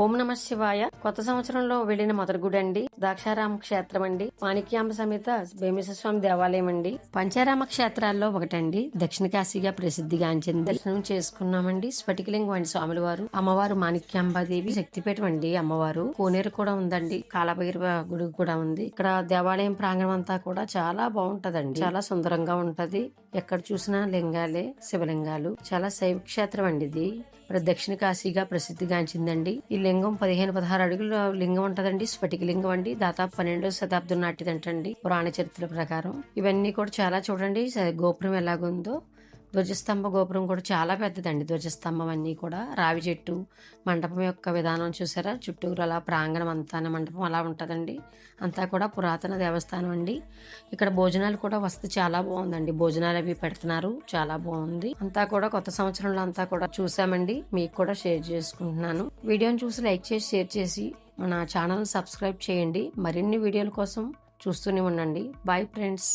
ఓం నమ శివాయ. కొత్త సంవత్సరంలో వెళ్ళిన మొదటి గుడి అండి ద్రాక్షారామ క్షేత్రం అండి మాణిక్యాంబ సమేత భీమేశ్వర స్వామి దేవాలయం అండి పంచారామ క్షేత్రాల్లో ఒకటండి. దక్షిణ కాశీగా ప్రసిద్ధిగాంచింది దర్శనం చేసుకున్నామండి. స్ఫటికలింగం అండి స్వాముల వారు అమ్మవారు మాణిక్యాంబాదేవి శక్తిపేట అండి అమ్మవారు. కోనేరు కూడా ఉందండి. కాలభైరవ గుడి కూడా ఉంది. ఇక్కడ దేవాలయం ప్రాంగణం అంతా కూడా చాలా బాగుంటదండి. చాలా సుందరంగా ఉంటది. ఎక్కడ చూసినా లింగాలే శివలింగాలు. చాలా శైవ క్షేత్రం అండి ఇది. మరి దక్షిణ కాశీగా ప్రసిద్ధిగాంచిందండి. ఈ లింగం పదిహేను పదహారు అడుగుల లింగం ఉంటదండి. స్ఫటిక లింగం అండి. దాదాపు పన్నెండవ శతాబ్దం నాటిదంటండి పురాణ చరిత్ర ప్రకారం. ఇవన్నీ కూడా చాలా చూడండి. గోపురం ఎలాగుందో. ధ్వజస్తంభ గోపురం కూడా చాలా పెద్దదండి. ధ్వజస్తంభం అన్నీ కూడా రావి చెట్టు మండపం యొక్క విధానం చూసారా? చుట్టూరు అలా ప్రాంగణం అంతా మండపం అలా ఉంటుందండి. అంతా కూడా పురాతన దేవస్థానం అండి. ఇక్కడ భోజనాలు కూడా వస్తే చాలా బాగుందండి. భోజనాలు అవి పెడుతున్నారు. చాలా బాగుంది. అంతా కూడా కొత్త సంవత్సరంలో అంతా కూడా చూసామండి. మీకు కూడా షేర్ చేసుకుంటున్నాను. వీడియోని చూసి లైక్ చేసి షేర్ చేసి మన ఛానల్ సబ్స్క్రైబ్ చేయండి. మరిన్ని వీడియోల కోసం చూస్తూనే ఉండండి. Bye friends.